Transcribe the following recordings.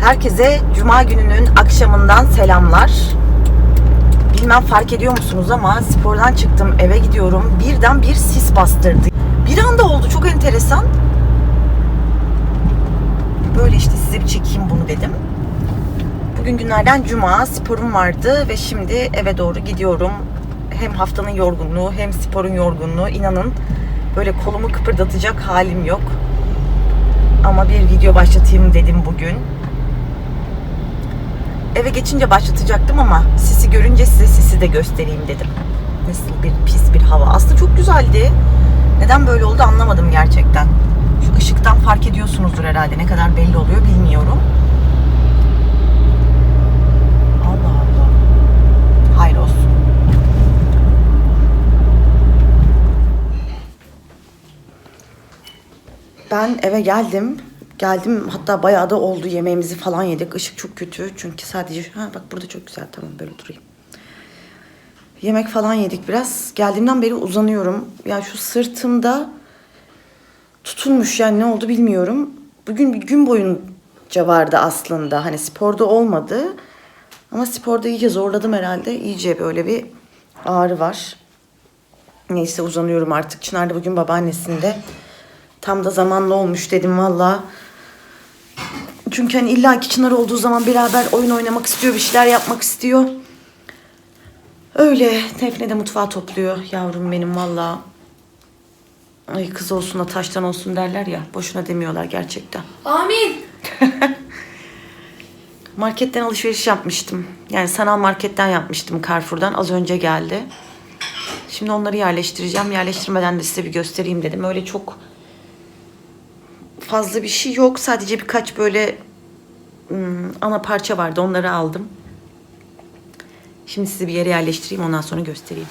Herkese Cuma gününün akşamından selamlar. Bilmem fark ediyor musunuz ama spordan çıktım eve gidiyorum. Birden bir sis bastırdı. Bir anda oldu çok enteresan. Böyle işte size bir çekeyim bunu dedim. Bugün günlerden cuma sporum vardı ve şimdi eve doğru gidiyorum. Hem haftanın yorgunluğu hem sporun yorgunluğu. İnanın böyle kolumu kıpırdatacak halim yok. Ama bir video başlatayım dedim bugün. Eve geçince başlatacaktım ama sisi görünce size sisi de göstereyim dedim. Nasıl bir pis bir hava. Aslında çok güzeldi. Neden böyle oldu anlamadım gerçekten. Şu ışıktan fark ediyorsunuzdur herhalde. Ne kadar belli oluyor bilmiyorum. Allah Allah. Hayır. Ben eve geldim. Geldim hatta bayağı da oldu yemeğimizi falan yedik. Işık çok kötü çünkü sadece ha bak burada çok güzel tamam böyle durayım. Yemek falan yedik biraz. Geldiğimden beri uzanıyorum. Ya şu sırtımda tutulmuş yani ne oldu bilmiyorum. Bugün bir gün boyunca vardı aslında. Hani sporda olmadı. Ama sporda iyice zorladım herhalde. İyice böyle bir ağrı var. Neyse uzanıyorum artık. Çınar da bugün babaannesinde. Tam da zamanlı olmuş dedim valla. Çünkü hani illa ki Çınar olduğu zaman beraber oyun oynamak istiyor, bir şeyler yapmak istiyor. Öyle. Defne de mutfağı topluyor yavrum benim valla. Ay kız olsun da taştan olsun derler ya. Boşuna demiyorlar gerçekten. Amin. Marketten alışveriş yapmıştım. Yani sanal marketten yapmıştım Carrefour'dan. Az önce geldi. Şimdi onları yerleştireceğim. Yerleştirmeden de size bir göstereyim dedim. Öyle çok fazla bir şey yok. Sadece birkaç böyle ana parça vardı. Onları aldım. Şimdi sizi bir yere yerleştireyim. Ondan sonra göstereyim.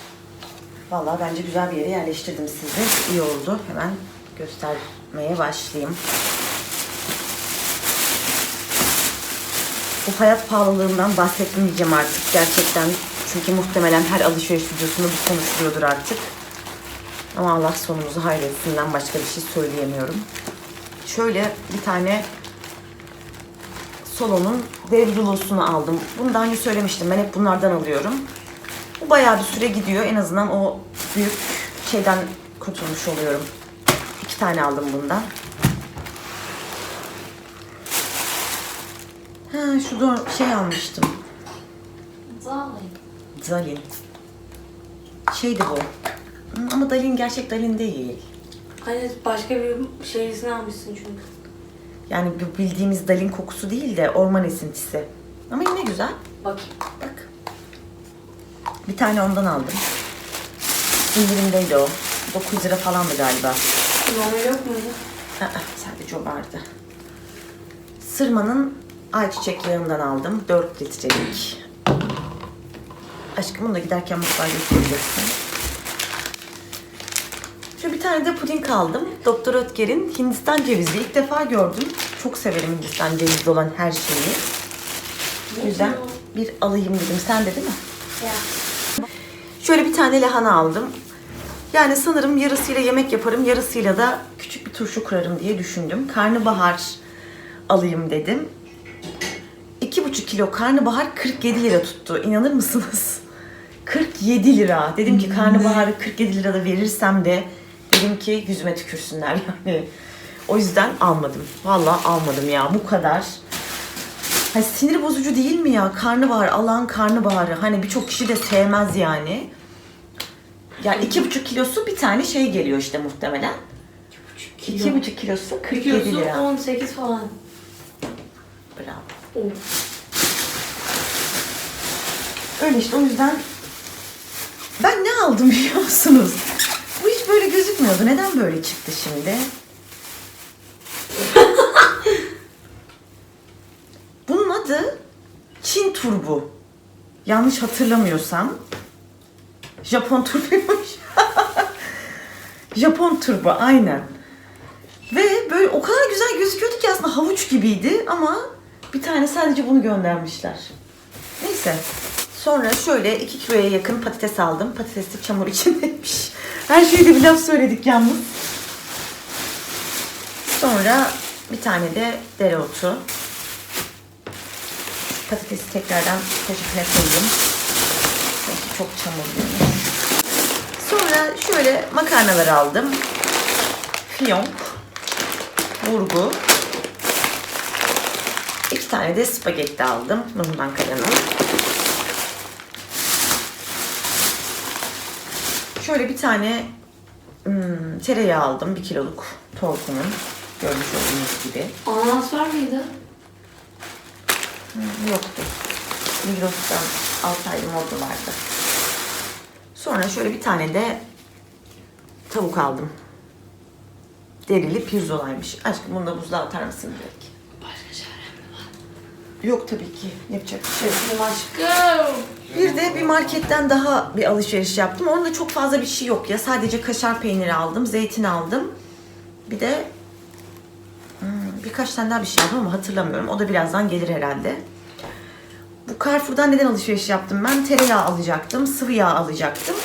Vallahi bence güzel bir yere yerleştirdim sizi. İyi oldu. Hemen göstermeye başlayayım. Bu hayat pahalılığından bahsetmeyeceğim artık gerçekten. Çünkü muhtemelen her alışveriş videosunda bu konuşuluyordur artık. Ama Allah sonumuzu hayretsinden başka bir şey söyleyemiyorum. Şöyle bir tane Solo'nun dev rulosunu aldım. Bunu daha önce söylemiştim. Ben hep bunlardan alıyorum. Bu bayağı bir süre gidiyor. En azından o büyük şeyden kurtulmuş oluyorum. İki tane aldım bundan. Ha şu da şey almıştım. Zalim. Dalin. Şeydi bu. Ama Dalin gerçek Dalin değil. Hani başka bir şeylisini almışsın çünkü. Yani bildiğimiz Dalin kokusu değil de orman esintisi. Ama yine güzel. Bakayım. Bak. Bir tane ondan aldım. İndirimdeydi o. 9 lira falandı galiba. Normal yok muydu? Aa, sadece o vardı. Sırma'nın ayçiçek yağından aldım. 4 litrelik. Aşkım bunu da giderken mutfağa götüreceksin. Tane de puding aldım. Doktor Ötker'in Hindistan cevizi. İlk defa gördüm. Çok severim Hindistan cevizli olan her şeyi. O yüzden bir alayım dedim. Sen de değil mi? Ya. Şöyle bir tane lahana aldım. Yani sanırım yarısıyla yemek yaparım, yarısıyla da küçük bir turşu kurarım diye düşündüm. Karnabahar alayım dedim. 2,5 kilo karnabahar 47 lira tuttu. İnanır mısınız? 47 lira. Dedim ki karnabaharı 47 lirada verirsem de dedim ki yüzüme tükürsünler yani. O yüzden almadım. Vallahi almadım ya bu kadar. Hani sinir bozucu değil mi ya? Karnabahar, alan karnabaharı. Hani birçok kişi de sevmez yani. Ya iki buçuk kilosu bir tane şey geliyor işte muhtemelen. İki buçuk kilosu 47 Kilosu lira. 18 falan. Bravo. Oo. Öyle işte o yüzden ben ne aldım biliyor musunuz? Bu hiç böyle gözükmüyordu. Neden böyle çıktı şimdi? Bunun adı Çin turbu. Yanlış hatırlamıyorsam. Japon turbuymuş. Japon turbu aynen. Ve böyle o kadar güzel gözüküyordu ki aslında havuç gibiydi ama bir tane sadece bunu göndermişler. Neyse. Sonra şöyle 2 kiloya yakın patates aldım. Patates de çamur içindeymiş. Her şeyde bir laf söyledik yalnız. Sonra bir tane de dereotu. patatesi tekrardan poşetine koyayım. Çünkü çok çamurluymuş. Sonra şöyle makarnalar aldım. Fiyonk, burgu, iki tane de spagetti aldım. Nurman Kaya'nın. Şöyle bir tane hmm, tereyağı aldım. Bir kiloluk torkunun. Görmüş olduğunuz gibi. Ananas var mıydı? Hmm, Yoktu. Migros'tan alsaydım orada vardı. Sonra şöyle bir tane de tavuk aldım. Derili pirzolaymış. Aşkım bunu da buzluğa atar mısın direkt? Başka çarem mi var? Yok tabii ki. Yapacak bir şey yok. Aşkım. Bir de bir marketten daha bir alışveriş yaptım. Onda çok fazla bir şey yok ya. Sadece kaşar peyniri aldım, zeytin aldım. Bir de hmm, birkaç tane daha bir şey aldım ama hatırlamıyorum. O da birazdan gelir herhalde. Bu Carrefour'dan neden alışveriş yaptım ben? Tereyağı alacaktım, sıvı yağ alacaktım.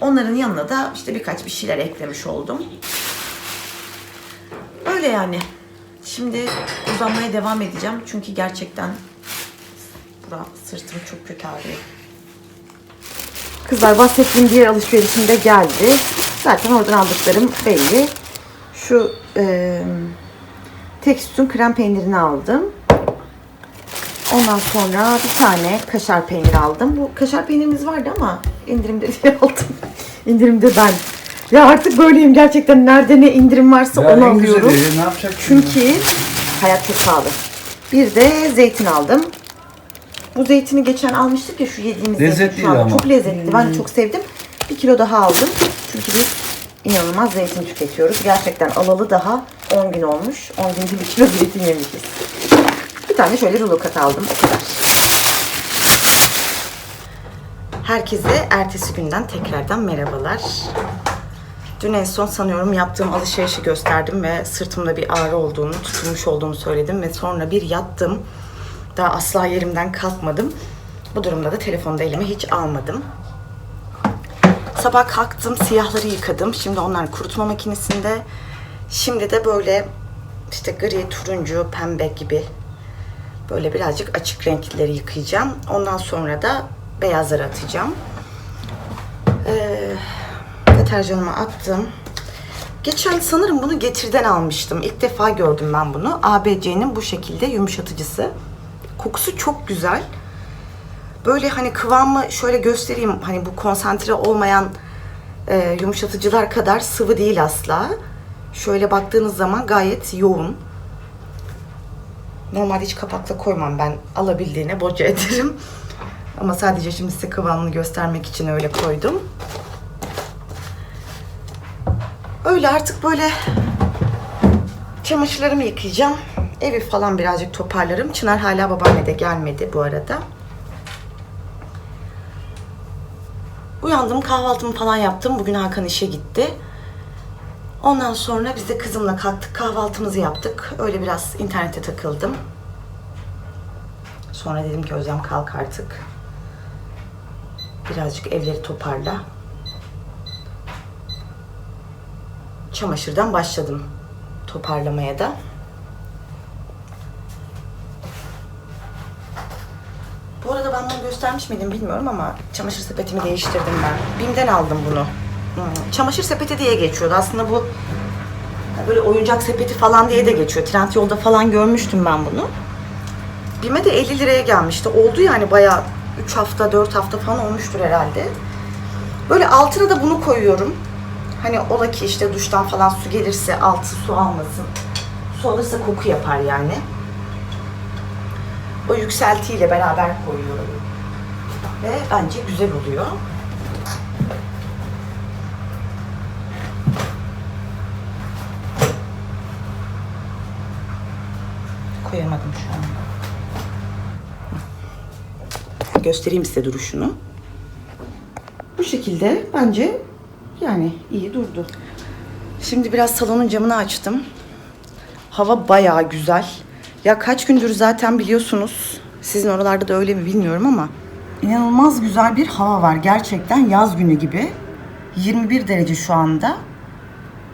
Onların yanına da işte birkaç bir şeyler eklemiş oldum. Öyle yani. Şimdi uzanmaya devam edeceğim. Çünkü gerçekten Bura sırtım çok kötü ağrıyor. Kızlar bahsettiğim diğer alışverişim de geldi. Zaten oradan aldıklarım belli. Şu e, tek sütun krem peynirini aldım. Ondan sonra bir tane kaşar peyniri aldım. Bu kaşar peynirimiz vardı ama indirimde diye aldım. indirimde ben. Ya artık böyleyim gerçekten. Nerede ne indirim varsa Ya onu en alıyorum. ne yapacaksın? Çünkü hayat çok pahalı. Bir de zeytin aldım. Bu zeytini geçen almıştık ya şu yediğimiz zeytin Lezzetliydi şu an. ama. Çok lezzetli. Ben çok sevdim. Bir kilo daha aldım. Çünkü biz inanılmaz zeytin tüketiyoruz. Gerçekten alalı daha 10 gün olmuş. 10 günde bir kilo zeytin yemişiz. Bir tane şöyle rulo kat aldım. O kadar. Herkese ertesi günden tekrardan merhabalar. Dün en son sanıyorum yaptığım alışverişi gösterdim ve sırtımda bir ağrı olduğunu, tutulmuş olduğunu söyledim ve sonra bir yattım. Daha asla yerimden kalkmadım. Bu durumda da telefonu da elime hiç almadım. Sabah kalktım, siyahları yıkadım. Şimdi onlar kurutma makinesinde. Şimdi de böyle işte gri, turuncu, pembe gibi böyle birazcık açık renkleri yıkayacağım. Ondan sonra da beyazları atacağım. Ee, deterjanıma attım. Geçen sanırım bunu Getir'den almıştım. İlk defa gördüm ben bunu. ABC'nin bu şekilde yumuşatıcısı. Kokusu çok güzel. Böyle hani kıvamı şöyle göstereyim. Hani bu konsantre olmayan e, yumuşatıcılar kadar sıvı değil asla. Şöyle baktığınız zaman gayet yoğun. Normalde hiç kapakla koymam ben. Alabildiğine boca ederim. Ama sadece şimdi size kıvamını göstermek için öyle koydum. Öyle artık böyle çamaşırlarımı yıkayacağım. Evi falan birazcık toparlarım. Çınar hala babaanne de gelmedi bu arada. Uyandım kahvaltımı falan yaptım. Bugün Hakan işe gitti. Ondan sonra biz de kızımla kalktık kahvaltımızı yaptık. Öyle biraz internete takıldım. Sonra dedim ki Özlem kalk artık. Birazcık evleri toparla. Çamaşırdan başladım toparlamaya da. Arada ben bunu göstermiş miydim bilmiyorum ama çamaşır sepetimi değiştirdim ben. Bim'den aldım bunu. Hmm, Çamaşır sepeti diye geçiyordu. Aslında bu böyle oyuncak sepeti falan diye de geçiyor. Trendyol'da falan görmüştüm ben bunu. Bime de 50 liraya gelmişti. Oldu yani bayağı 3 hafta 4 hafta falan olmuştur herhalde. Böyle altına da bunu koyuyorum. Hani ola ki işte duştan falan su gelirse altı su almasın. Su alırsa koku yapar yani. O yükseltiyle beraber koyuyorum. Ve bence güzel oluyor. Koyamadım şu an. Göstereyim size duruşunu. Bu şekilde bence yani iyi durdu. Şimdi biraz salonun camını açtım. Hava bayağı güzel. Ya kaç gündür zaten biliyorsunuz. Sizin oralarda da öyle mi bilmiyorum ama inanılmaz güzel bir hava var. Gerçekten yaz günü gibi. 21 derece şu anda.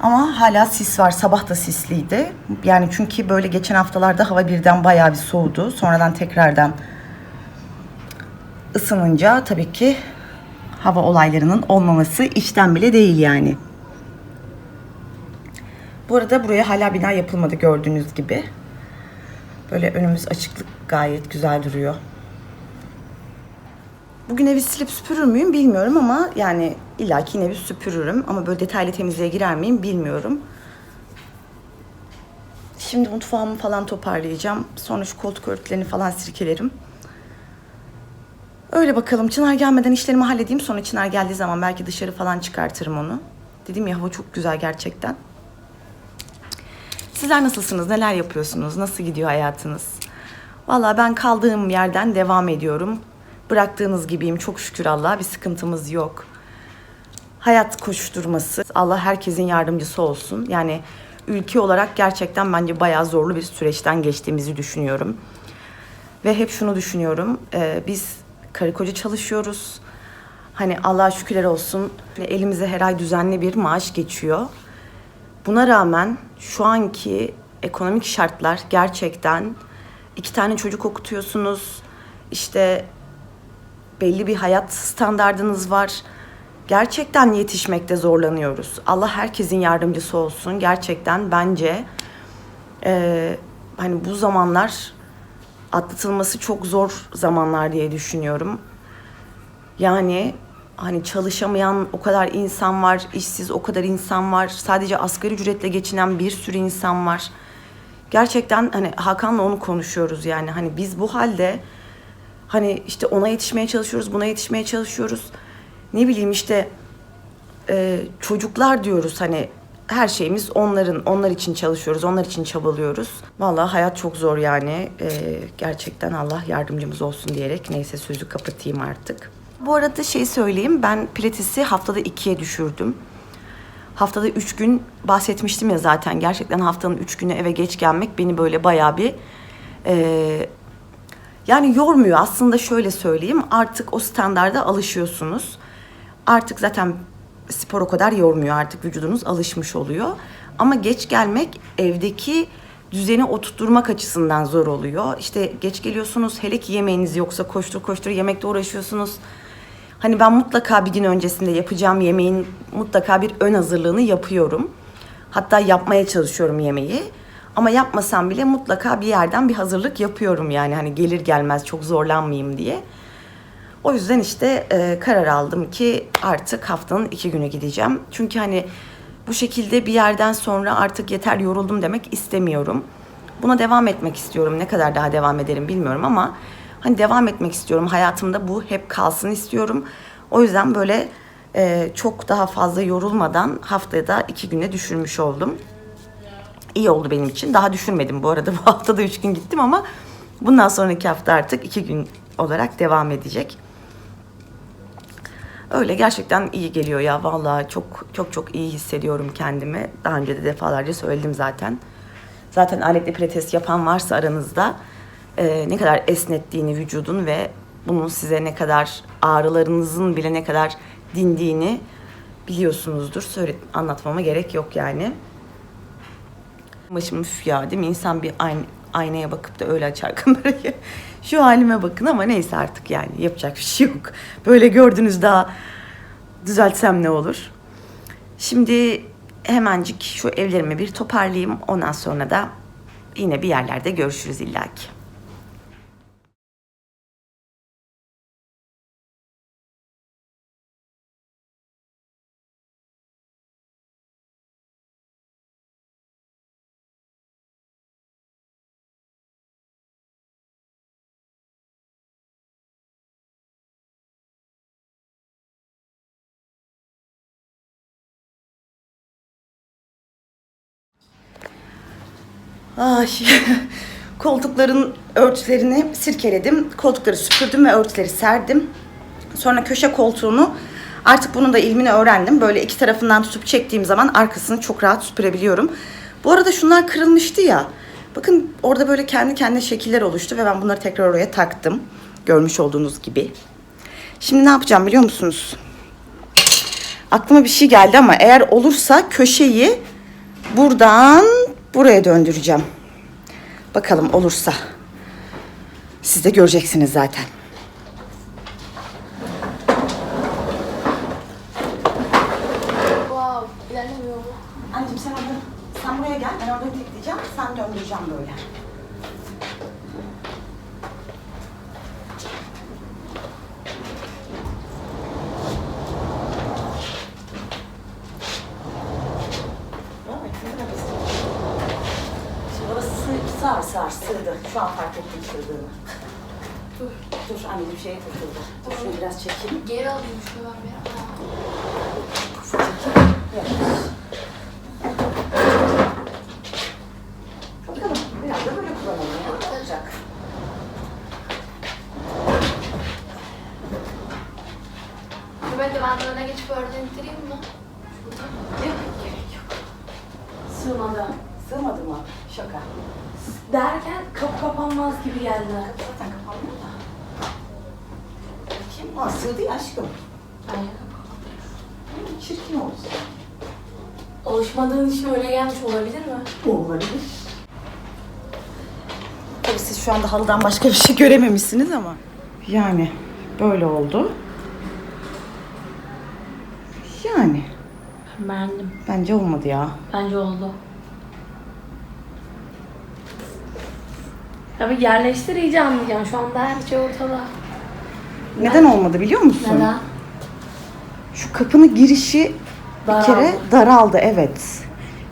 Ama hala sis var. Sabah da sisliydi. Yani çünkü böyle geçen haftalarda hava birden bayağı bir soğudu. Sonradan tekrardan ısınınca tabii ki hava olaylarının olmaması işten bile değil yani. Bu arada buraya hala bina yapılmadı gördüğünüz gibi. Böyle önümüz açıklık gayet güzel duruyor. Bugün evi silip süpürür müyüm bilmiyorum ama yani illaki yine bir süpürürüm. Ama böyle detaylı temizliğe girer miyim bilmiyorum. Şimdi mutfağımı falan toparlayacağım. Sonra şu koltuk örtülerini falan sirkelerim. Öyle bakalım. Çınar gelmeden işlerimi halledeyim. Sonra Çınar geldiği zaman belki dışarı falan çıkartırım onu. Dedim ya hava çok güzel gerçekten. Sizler nasılsınız? Neler yapıyorsunuz? Nasıl gidiyor hayatınız? Vallahi ben kaldığım yerden devam ediyorum. Bıraktığınız gibiyim. Çok şükür Allah'a bir sıkıntımız yok. Hayat koşturması. Allah herkesin yardımcısı olsun. Yani ülke olarak gerçekten bence bayağı zorlu bir süreçten geçtiğimizi düşünüyorum. Ve hep şunu düşünüyorum. e, biz karı koca çalışıyoruz. Hani Allah'a şükürler olsun elimize her ay düzenli bir maaş geçiyor. Buna rağmen şu anki ekonomik şartlar gerçekten iki tane çocuk okutuyorsunuz. İşte belli bir hayat standardınız var. Gerçekten yetişmekte zorlanıyoruz. Allah herkesin yardımcısı olsun. Gerçekten bence eee, hani bu zamanlar atlatılması çok zor zamanlar diye düşünüyorum. Yani hani çalışamayan o kadar insan var, işsiz o kadar insan var. Sadece asgari ücretle geçinen bir sürü insan var. Gerçekten hani Hakan'la onu konuşuyoruz yani. Hani biz bu halde hani işte ona yetişmeye çalışıyoruz, buna yetişmeye çalışıyoruz. Ne bileyim işte e, çocuklar diyoruz hani her şeyimiz onların, onlar için çalışıyoruz, onlar için çabalıyoruz. Vallahi hayat çok zor yani. E, gerçekten Allah yardımcımız olsun diyerek neyse sözü kapatayım artık. Bu arada şey söyleyeyim, ben pilatesi haftada ikiye düşürdüm. Haftada üç gün bahsetmiştim ya zaten. Gerçekten haftanın üç günü eve geç gelmek beni böyle bayağı bir... e, yani yormuyor. Aslında şöyle söyleyeyim, artık o standarda alışıyorsunuz. Artık zaten spor o kadar yormuyor artık vücudunuz alışmış oluyor. Ama geç gelmek evdeki düzeni oturtturmak açısından zor oluyor. İşte geç geliyorsunuz hele ki yemeğiniz yoksa koştur koştur yemekle uğraşıyorsunuz. Hani ben mutlaka bir gün öncesinde yapacağım yemeğin mutlaka bir ön hazırlığını yapıyorum. Hatta yapmaya çalışıyorum yemeği. Ama yapmasam bile mutlaka bir yerden bir hazırlık yapıyorum yani hani gelir gelmez çok zorlanmayayım diye. O yüzden işte e, karar aldım ki artık haftanın iki günü gideceğim. Çünkü hani bu şekilde bir yerden sonra artık yeter yoruldum demek istemiyorum. Buna devam etmek istiyorum. Ne kadar daha devam ederim bilmiyorum ama hani devam etmek istiyorum. Hayatımda bu hep kalsın istiyorum. O yüzden böyle e, çok daha fazla yorulmadan haftada iki güne düşürmüş oldum. İyi oldu benim için. Daha düşünmedim bu arada. Bu hafta da üç gün gittim ama bundan sonraki hafta artık iki gün olarak devam edecek. Öyle gerçekten iyi geliyor ya. Vallahi çok çok çok iyi hissediyorum kendimi. Daha önce de defalarca söyledim zaten. Zaten aletli pilates yapan varsa aranızda e, ne kadar esnettiğini vücudun ve bunun size ne kadar ağrılarınızın bile ne kadar dindiğini biliyorsunuzdur. Söyle anlatmama gerek yok yani. Başım üf ya değil mi? İnsan bir ayn- aynaya bakıp da öyle açar kamerayı. Şu halime bakın ama neyse artık yani yapacak bir şey yok. Böyle gördünüz daha düzeltsem ne olur. Şimdi hemencik şu evlerimi bir toparlayayım. Ondan sonra da yine bir yerlerde görüşürüz illaki. Ay, koltukların örtülerini sirkeledim. Koltukları süpürdüm ve örtüleri serdim. Sonra köşe koltuğunu artık bunun da ilmini öğrendim. Böyle iki tarafından tutup çektiğim zaman arkasını çok rahat süpürebiliyorum. Bu arada şunlar kırılmıştı ya. Bakın orada böyle kendi kendine şekiller oluştu ve ben bunları tekrar oraya taktım. Görmüş olduğunuz gibi. Şimdi ne yapacağım biliyor musunuz? Aklıma bir şey geldi ama eğer olursa köşeyi buradan buraya döndüreceğim. Bakalım olursa. Siz de göreceksiniz zaten. Wow, ilerlemiyor bu. Anneciğim sen orada, sen buraya gel. Ben orada tekleyeceğim. Sen döndüreceğim böyle. Evet, ne kadar basit. Şimdi orası sığ, sığar sığar sığdı. Şu an fark ettim sığdığını. Dur. Dur anneciğim şeye takıldı. Şunu biraz çekeyim. Geri alayım şunu ben bir. Aa. Bakalım biraz da böyle kullanalım ya. Olacak. Ben divanlarına geçip öğrenen bitireyim mi? Yok gerek yok. Sığmadı. Sığmadı mı? Şaka. Derken kapı kapanmaz gibi geldi. Zaten kapanmıyor da. Bakayım. Aa sığdı ya aşkım. Aynen. Hı, Çirkin oldu. Alışmadığın için öyle gelmiş olabilir mi? Olabilir. Tabii siz şu anda halıdan başka bir şey görememişsiniz ama. Yani böyle oldu. Yani Beğendim. bence olmadı ya. Bence oldu. Tabii yerleştir iyice anlayacaksın. Şu anda her şey ortada. Neden olmadı biliyor musun? Neden? Şu kapının girişi bir Daraldı. kere daraldı evet.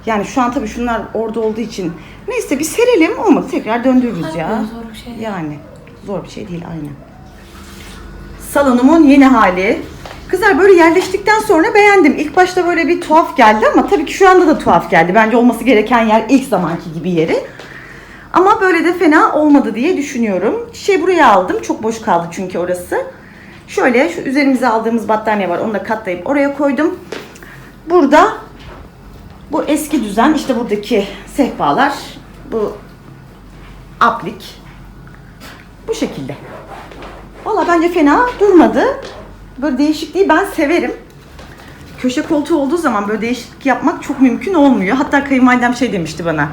Yani şu an tabii şunlar orada olduğu için neyse bir serelim olmadı tekrar döndürürüz Harbiden ya. zor bir şey. Yani zor bir şey değil aynen. Salonumun yeni hali. Kızlar böyle yerleştikten sonra beğendim. İlk başta böyle bir tuhaf geldi ama tabii ki şu anda da tuhaf geldi. Bence olması gereken yer ilk zamanki gibi yeri. Ama böyle de fena olmadı diye düşünüyorum. Şey buraya aldım. Çok boş kaldı çünkü orası. Şöyle şu üzerimize aldığımız battaniye var. Onu da katlayıp oraya koydum. Burada bu eski düzen işte buradaki sehpalar bu aplik bu şekilde. Valla bence fena durmadı. Böyle değişikliği ben severim. Köşe koltuğu olduğu zaman böyle değişiklik yapmak çok mümkün olmuyor. Hatta kayınvalidem şey demişti bana.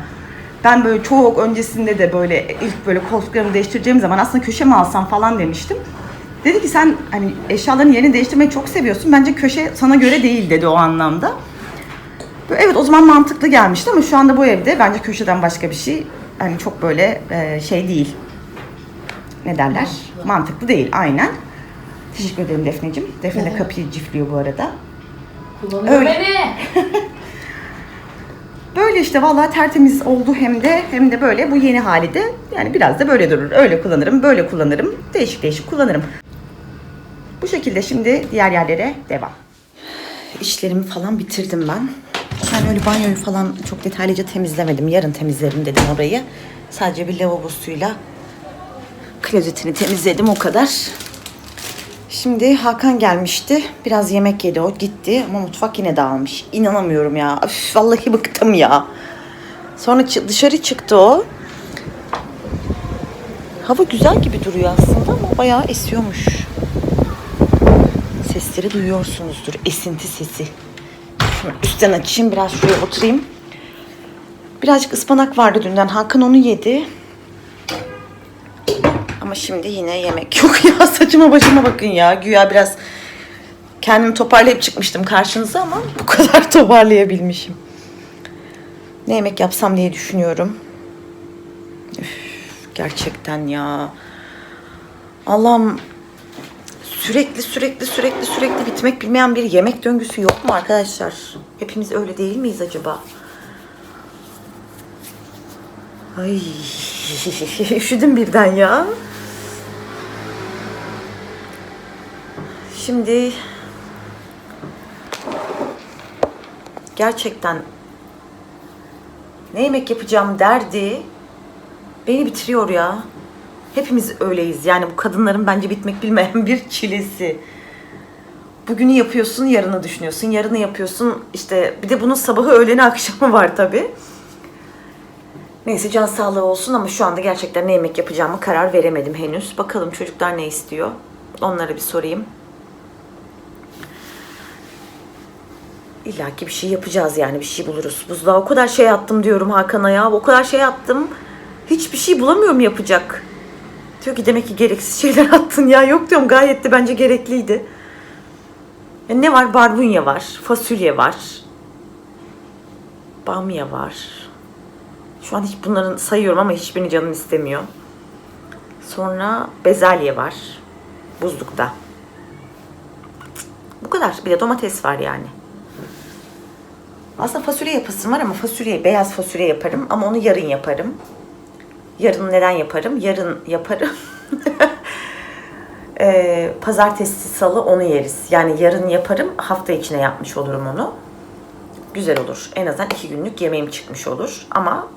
Ben böyle çok öncesinde de böyle ilk böyle koltuklarımı değiştireceğim zaman aslında köşe mi alsam falan demiştim. Dedi ki sen hani eşyaların yerini değiştirmeyi çok seviyorsun. Bence köşe sana göre değil dedi o anlamda. Evet o zaman mantıklı gelmişti ama şu anda bu evde bence köşeden başka bir şey hani çok böyle e, şey değil. Ne derler? Mantıklı, değil aynen. Teşekkür ederim Defneciğim. Defne de kapıyı cifliyor bu arada. Kullanıyor Öyle. beni. Böyle işte vallahi tertemiz oldu hem de hem de böyle bu yeni hali de yani biraz da böyle durur. Öyle kullanırım, böyle kullanırım. Değişik değişik kullanırım. Bu şekilde şimdi diğer yerlere devam. İşlerimi falan bitirdim ben. Yani öyle banyoyu falan çok detaylıca temizlemedim. Yarın temizlerim dedim orayı. Sadece bir lavabosuyla klozetini temizledim o kadar. Şimdi Hakan gelmişti. Biraz yemek yedi o gitti ama mutfak yine dağılmış. İnanamıyorum ya. Üf, vallahi bıktım ya. Sonra dışarı çıktı o. Hava güzel gibi duruyor aslında ama bayağı esiyormuş. Sesleri duyuyorsunuzdur. Esinti sesi. Üstten açayım biraz şuraya oturayım. Birazcık ıspanak vardı dünden. Hakan onu yedi. Ama şimdi yine yemek yok ya. Saçıma başıma bakın ya. Güya biraz kendimi toparlayıp çıkmıştım karşınıza ama bu kadar toparlayabilmişim. Ne yemek yapsam diye düşünüyorum. Üf, gerçekten ya. Allah'ım sürekli sürekli sürekli sürekli bitmek bilmeyen bir yemek döngüsü yok mu arkadaşlar? Hepimiz öyle değil miyiz acaba? Ay üşüdüm birden ya. Şimdi gerçekten ne yemek yapacağım derdi beni bitiriyor ya. Hepimiz öyleyiz. Yani bu kadınların bence bitmek bilmeyen bir çilesi. Bugünü yapıyorsun, yarını düşünüyorsun. Yarını yapıyorsun. işte bir de bunun sabahı, öğleni, akşamı var tabii. Neyse can sağlığı olsun ama şu anda gerçekten ne yemek yapacağımı karar veremedim henüz. Bakalım çocuklar ne istiyor. Onlara bir sorayım. İlla ki bir şey yapacağız yani bir şey buluruz. Buzluğa o kadar şey attım diyorum Hakan'a ya. O kadar şey attım. Hiçbir şey bulamıyorum yapacak. Diyor ki demek ki gereksiz şeyler attın ya. Yok diyorum gayet de bence gerekliydi. Ya ne var? Barbunya var. Fasulye var. Bamya var. Şu an hiç bunların sayıyorum ama hiçbirini canım istemiyor. Sonra bezelye var. Buzlukta. Bu kadar. Bir de domates var yani. Aslında fasulye yapasım var ama fasulye, beyaz fasulye yaparım ama onu yarın yaparım. Yarın neden yaparım? Yarın yaparım. Ee, pazartesi, salı onu yeriz. Yani yarın yaparım, hafta içine yapmış olurum onu. Güzel olur. En azından iki günlük yemeğim çıkmış olur. Ama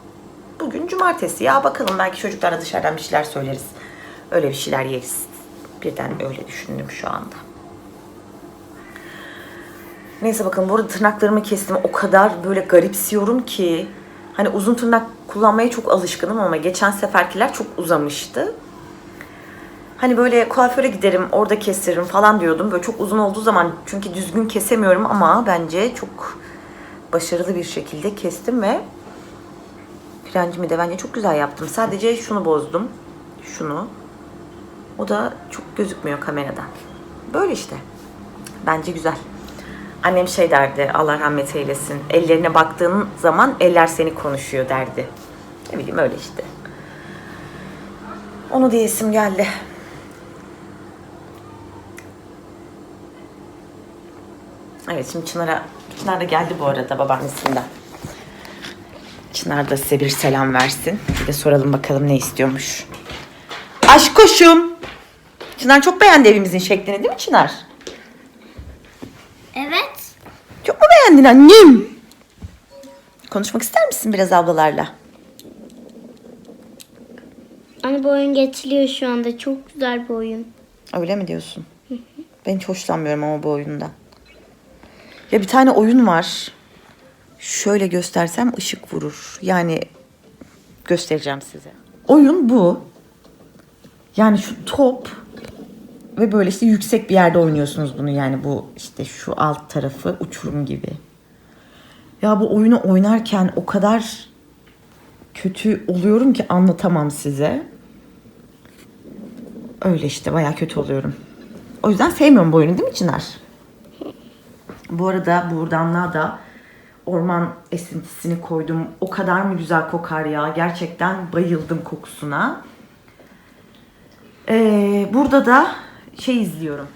bugün cumartesi ya bakalım belki çocuklara dışarıdan bir şeyler söyleriz. Öyle bir şeyler yeriz. Birden öyle düşündüm şu anda. Neyse bakın bu arada tırnaklarımı kestim. O kadar böyle garipsiyorum ki. Hani uzun tırnak kullanmaya çok alışkınım ama geçen seferkiler çok uzamıştı. Hani böyle kuaföre giderim, orada kestiririm falan diyordum. Böyle çok uzun olduğu zaman çünkü düzgün kesemiyorum ama bence çok başarılı bir şekilde kestim ve Frencimi de bence çok güzel yaptım. Sadece şunu bozdum. Şunu. O da çok gözükmüyor kamerada. Böyle işte. Bence güzel. Annem şey derdi, Allah rahmet eylesin. Ellerine baktığın zaman eller seni konuşuyor derdi. Ne bileyim öyle işte. Onu diyesim geldi. Evet şimdi Çınar'a, Çınar da geldi bu arada babaannesinden. Çınar da size bir selam versin. Bir de soralım bakalım ne istiyormuş. Aşk koşum. Çınar çok beğendi evimizin şeklini değil mi Çınar? Evet. Çok mu beğendin annem? Konuşmak ister misin biraz ablalarla? Hani bu oyun geçiliyor şu anda. Çok güzel bir oyun. Öyle mi diyorsun? Ben hiç hoşlanmıyorum ama bu oyundan. Ya bir tane oyun var. Şöyle göstersem ışık vurur. Yani göstereceğim size. Oyun bu. Yani şu top ve böyle işte yüksek bir yerde oynuyorsunuz bunu. Yani bu işte şu alt tarafı uçurum gibi. Ya bu oyunu oynarken o kadar kötü oluyorum ki anlatamam size. Öyle işte bayağı kötü oluyorum. O yüzden sevmiyorum bu oyunu değil mi Çınar? Bu arada buradanlığa da orman esintisini koydum. O kadar mı güzel kokar ya. Gerçekten bayıldım kokusuna. Ee, burada da şey izliyorum.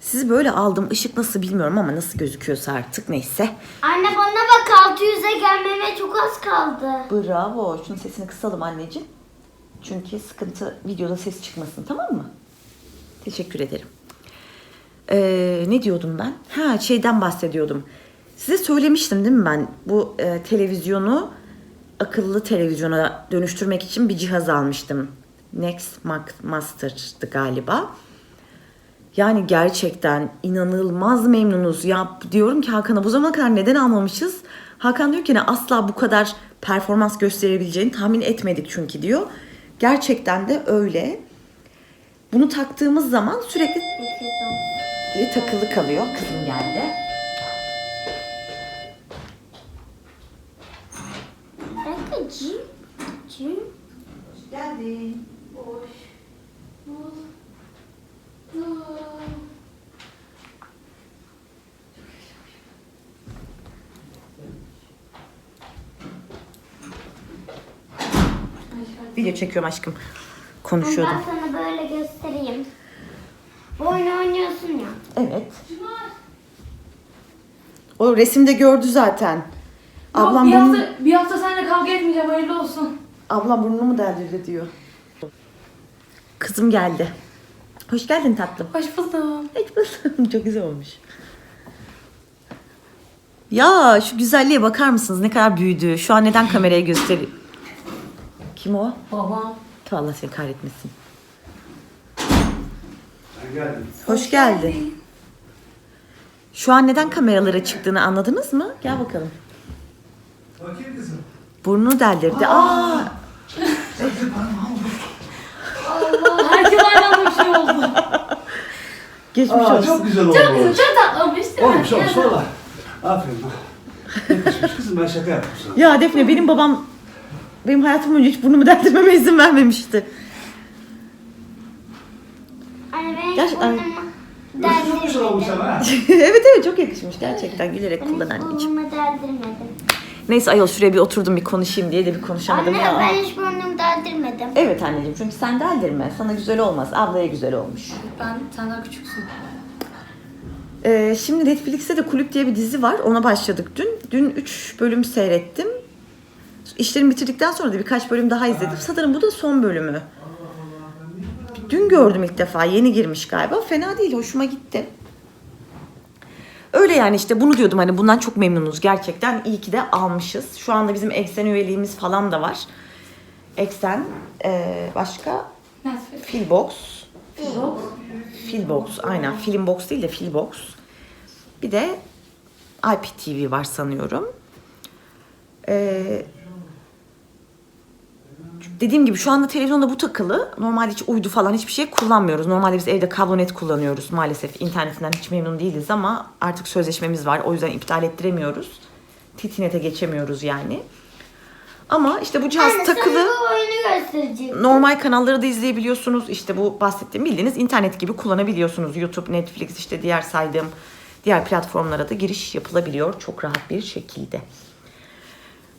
Sizi böyle aldım. Işık nasıl bilmiyorum ama nasıl gözüküyorsa artık neyse. Anne bana bak 600'e gelmeme çok az kaldı. Bravo. Şunun sesini kısalım anneciğim. Çünkü sıkıntı videoda ses çıkmasın tamam mı? Teşekkür ederim. Ee, ne diyordum ben? Ha şeyden bahsediyordum. Size söylemiştim değil mi ben? Bu e, televizyonu akıllı televizyona dönüştürmek için bir cihaz almıştım. Next Master'dı galiba. Yani gerçekten inanılmaz memnunuz. Ya diyorum ki Hakan'a bu zamana kadar neden almamışız? Hakan diyor ki ne asla bu kadar performans gösterebileceğini tahmin etmedik çünkü diyor. Gerçekten de öyle. Bunu taktığımız zaman sürekli takılı kalıyor. Kızım geldi. Dakika cim. Video çekiyorum aşkım. Konuşuyordum. Ben sana böyle göstereyim. Bu oyunu oynuyorsun ya. Evet. O resimde gördü zaten. Ablam bir, bunu, hafta, bir hafta seninle kavga etmeyeceğim hayırlı olsun. ablam burnumu deldirdi diyor. Kızım geldi. Hoş geldin tatlım. Hoş buldum. Hiç buldum. Çok güzel olmuş. Ya şu güzelliğe bakar mısınız? Ne kadar büyüdü. Şu an neden kameraya gösteriyor? Kim o? Babam. Ta Allah seni kahretmesin. Ben geldim. Hoş geldin. Şu an neden kameralara çıktığını anladınız mı? Gel bakalım. Bakayım kızım. Burnunu deldirdi. Aa, Herkes aynı anda bir şey oldu. geçmiş Aa, olsun. çok güzel oldu. Çok güzel, çok tatlı olmuş değil mi? Olmuş olmuş valla. Aferin. Yakışmış kızım ben şaka yaptım sana. Ya Defne benim babam benim hayatım boyunca hiç burnumu deldirmeme izin vermemişti. Anne ben Gerçekten- burnumu Nasıl çok güzel olmuş deldirmedim. ama ha. evet evet çok yakışmış gerçekten gülerek Ben kullan hiç anneciğim. burnumu deldirmedim. Neyse ayol şuraya bir oturdum bir konuşayım diye de bir konuşamadım Anne ya. ben hiç burnumu deldirmedim. Evet anneciğim çünkü sen deldirme. Sana güzel olmaz. Ablaya güzel olmuş. Ben senden küçüksün. Ee, şimdi Netflix'te de Kulüp diye bir dizi var. Ona başladık dün. Dün 3 bölüm seyrettim. İşlerimi bitirdikten sonra da birkaç bölüm daha izledim. Sanırım bu da son bölümü. Dün gördüm ilk defa. Yeni girmiş galiba. Fena değil. Hoşuma gitti. Öyle yani işte bunu diyordum hani bundan çok memnunuz gerçekten. iyi ki de almışız. Şu anda bizim Eksen üyeliğimiz falan da var. Eksen ee, başka Netflix. Filbox. Filbox aynen. Filmbox değil de Filbox. Bir de IPTV var sanıyorum. Ee, dediğim gibi şu anda televizyonda bu takılı. Normalde hiç uydu falan hiçbir şey kullanmıyoruz. Normalde biz evde kablonet kullanıyoruz maalesef. İnternetinden hiç memnun değiliz ama artık sözleşmemiz var. O yüzden iptal ettiremiyoruz. TTNet'e geçemiyoruz yani. Ama işte bu cihaz Anne takılı sana bu oyunu göstereceğim. normal kanalları da izleyebiliyorsunuz. İşte bu bahsettiğim bildiğiniz internet gibi kullanabiliyorsunuz. YouTube, Netflix işte diğer saydığım diğer platformlara da giriş yapılabiliyor çok rahat bir şekilde.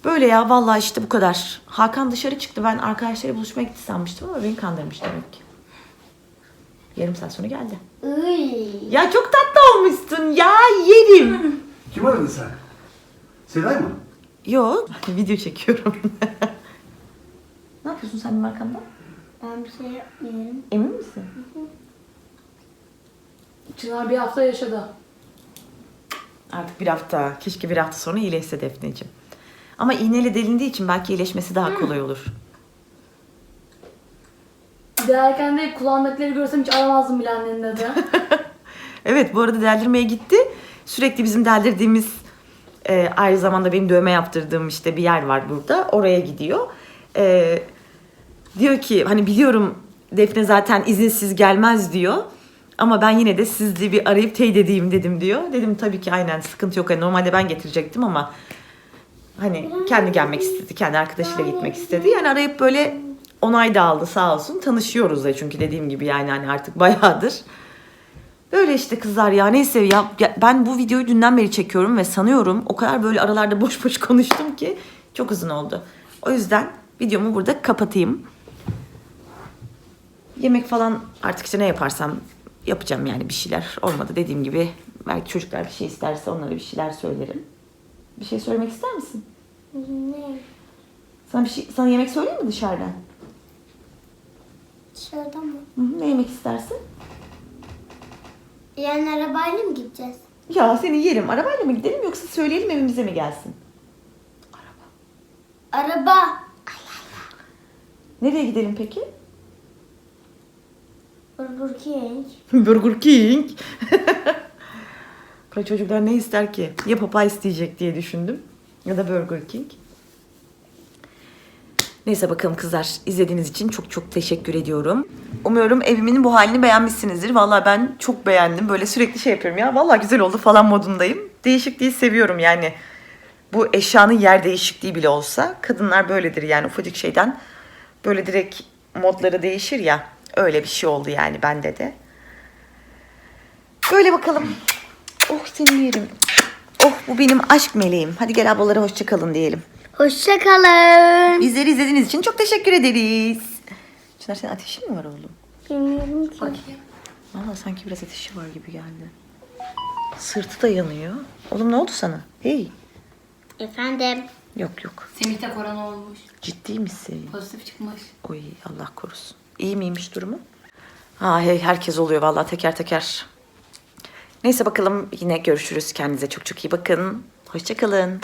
Böyle ya vallahi işte bu kadar. Hakan dışarı çıktı. Ben arkadaşlarıyla buluşmaya gitti sanmıştım ama beni kandırmış demek ki. Yarım saat sonra geldi. Iy. Ya çok tatlı olmuşsun ya yerim. Kim aradı sen? Seday mı? Yo video çekiyorum. ne yapıyorsun sen benim arkamda? Ben bir şey yapmıyorum. Emin misin? Çınar bir hafta yaşadı. Artık bir hafta, keşke bir hafta sonra iyileşse Defneciğim. Ama iğneyle delindiği için belki iyileşmesi daha kolay olur. Giderken de kulağındakileri görsem hiç aramazdım bile annenin adı. Evet bu arada deldirmeye gitti. Sürekli bizim deldirdiğimiz e, aynı zamanda benim dövme yaptırdığım işte bir yer var burada. Oraya gidiyor. E, diyor ki hani biliyorum Defne zaten izinsiz gelmez diyor. Ama ben yine de sizi bir arayıp teyit edeyim dedim diyor. Dedim tabii ki aynen sıkıntı yok. Hani normalde ben getirecektim ama hani kendi gelmek istedi. Kendi arkadaşıyla gitmek istedi. Yani arayıp böyle onay da aldı sağ olsun. Tanışıyoruz da çünkü dediğim gibi yani hani artık bayağıdır. Böyle işte kızlar ya neyse ya, ya ben bu videoyu dünden beri çekiyorum ve sanıyorum o kadar böyle aralarda boş boş konuştum ki çok uzun oldu. O yüzden videomu burada kapatayım. Yemek falan artık işte ne yaparsam yapacağım yani bir şeyler. Olmadı dediğim gibi belki çocuklar bir şey isterse onlara bir şeyler söylerim. Bir şey söylemek ister misin? Ne? Sana bir şey sana yemek söyleyeyim mi dışarıdan? Dışarıda mı? Hı hı, ne yemek istersin? Yani arabayla mı gideceğiz? Ya seni yerim. Arabayla mı gidelim yoksa söyleyelim evimize mi gelsin? Araba. Nereye gidelim peki? Burger King. Burger King. Çocuklar ne ister ki? Ya papa isteyecek diye düşündüm. Ya da Burger King. Neyse bakalım kızlar. izlediğiniz için çok çok teşekkür ediyorum. Umuyorum evimin bu halini beğenmişsinizdir. Vallahi ben çok beğendim. Böyle sürekli şey yapıyorum ya. Vallahi güzel oldu falan modundayım. Değişikliği seviyorum yani. Bu eşyanın yer değişikliği bile olsa kadınlar böyledir yani ufacık şeyden böyle direkt modları değişir ya. Öyle bir şey oldu yani bende de. Böyle bakalım. Oh seni yerim. Oh bu benim aşk meleğim. Hadi gel ablalara hoşça kalın diyelim. Hoşçakalın. Bizleri izlediğiniz için çok teşekkür ederiz. Çınar senin ateşin mi var oğlum? Bilmiyorum ki. Valla sanki biraz ateşi var gibi geldi. Sırtı da yanıyor. Oğlum ne oldu sana? Hey. Efendim. Yok yok. Semih'te korona olmuş. Ciddi misin? Pozitif çıkmış. Oy Allah korusun. İyi miymiş durumu? Ha hey herkes oluyor vallahi teker teker. Neyse bakalım yine görüşürüz. Kendinize çok çok iyi bakın. Hoşçakalın.